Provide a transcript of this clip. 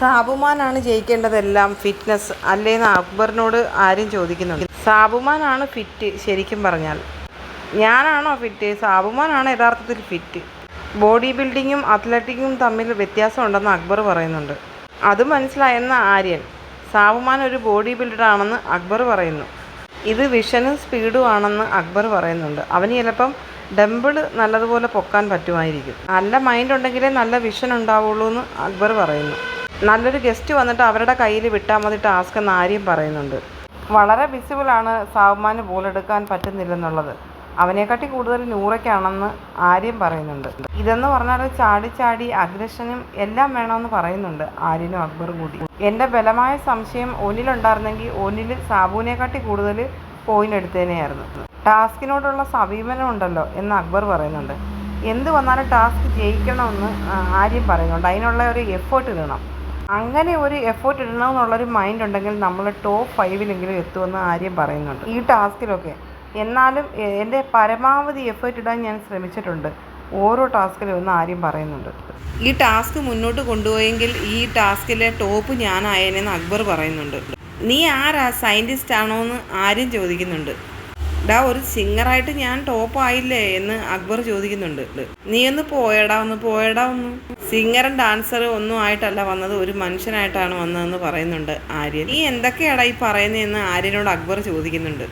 സാബുമാനാണ് ജയിക്കേണ്ടതെല്ലാം fitness അല്ലേന്ന് അക്ബറിനോട് ആരും ചോദിക്കുന്നുണ്ട്. സാബുമാനാണ് fit ശരിക്കും പറഞ്ഞാൽ. ഞാനാണോ ഫിറ്റ് സാബുമാനാണ് യഥാർത്ഥത്തിൽ ഫിറ്റ് ബോഡി ബിൽഡിങ്ങും അത്ലറ്റിക്കും തമ്മിൽ വ്യത്യാസമുണ്ടെന്ന് അക്ബർ പറയുന്നുണ്ട്. അത് മനസ്സിലായെന്ന ആര്യൻ സാബുമാൻ ഒരു ബോഡി ബിൽഡറാണെന്ന് അക്ബർ പറയുന്നു. ഇത് വിഷനും സ്പീഡും ആണെന്ന് അക്ബർ പറയുന്നുണ്ട്. അവന് ചിലപ്പം ഡംബിൾ നല്ലതുപോലെ പൊക്കാൻ പറ്റുമായിരിക്കും. നല്ല മൈൻഡ് ഉണ്ടെങ്കിലേ നല്ല വിഷൻ ഉണ്ടാവുള്ളൂ എന്ന് അക്ബർ പറയുന്നു. നല്ലൊരു ഗസ്റ്റ് വന്നിട്ട് അവരുടെ കയ്യിൽ വിട്ടാൽ മതി ടാസ്ക് എന്ന് ആര്യം പറയുന്നുണ്ട്. വളരെ വിസിബിളാണ് സാവുമാന് ബോളെടുക്കാൻ പറ്റുന്നില്ലെന്നുള്ളത്. അവനെക്കാട്ടി കൂടുതൽ നൂറയ്ക്കാണെന്ന് ആര്യം പറയുന്നുണ്ട്. ഇതെന്ന് പറഞ്ഞാൽ ചാടി ചാടി അഗ്രഷനും എല്ലാം വേണമെന്ന് പറയുന്നുണ്ട് ആര്യനും അക്ബർ കൂടി. എന്റെ ബലമായ സംശയം ഒന്നിലുണ്ടായിരുന്നെങ്കിൽ ഒന്നിൽ സാബുവിനെക്കാട്ടി കൂടുതൽ പോയിന്റ് എടുത്തേനെയായിരുന്നു. ടാസ്കിനോടുള്ള സമീപനം ഉണ്ടല്ലോ എന്ന് അക്ബർ പറയുന്നുണ്ട്. എന്ത് വന്നാലും ടാസ്ക് ജയിക്കണമെന്ന് ആര്യം പറയുന്നുണ്ട്. അതിനുള്ള ഒരു എഫേർട്ട് ഇടണം. അങ്ങനെ ഒരു എഫേർട്ട് ഇടണമെന്നുള്ളൊരു മൈൻഡ് ഉണ്ടെങ്കിൽ നമ്മൾ ടോപ്പ് ഫൈവിലെങ്കിലും എത്തുമെന്ന് ആര്യം പറയുന്നുണ്ട്. ഈ ടാസ്കിലൊക്കെ എന്നാലും എന്റെ പരമാവധി എഫേർട്ട് ഇടാൻ ഞാൻ ശ്രമിച്ചിട്ടുണ്ട്. ഓരോ ടാസ്കിലും ഒന്ന് ആര്യം പറയുന്നുണ്ട്. ഈ ടാസ്ക് മുന്നോട്ട് കൊണ്ടുപോയെങ്കിൽ ഈ ടാസ്കിലെ ടോപ്പ് ഞാനായേനെന്ന് അക്ബർ പറയുന്നുണ്ട്. നീ ആരാ? സയന്റിസ്റ്റ് ആണോ എന്ന് ആര്യം ചോദിക്കുന്നുണ്ട്. ഡാ ഒരു സിംഗറായിട്ട് ഞാൻ ടോപ്പ് ആയില്ലേ എന്ന് അക്ബർ ചോദിക്കുന്നുണ്ട്. നീ ഒന്ന് പോയടാ ഒന്ന് പോയടാ ഒന്ന്. സിംഗറും ഡാൻസറും ഒന്നും ആയിട്ടല്ല വന്നത് ഒരു മനുഷ്യനായിട്ടാണ് വന്നതെന്ന് പറയുന്നുണ്ട് ആര്യൻ. നീ എന്തൊക്കെയാടാ ഈ പറയുന്നതെന്ന് ആര്യനോട് അക്ബർ ചോദിക്കുന്നുണ്ട്.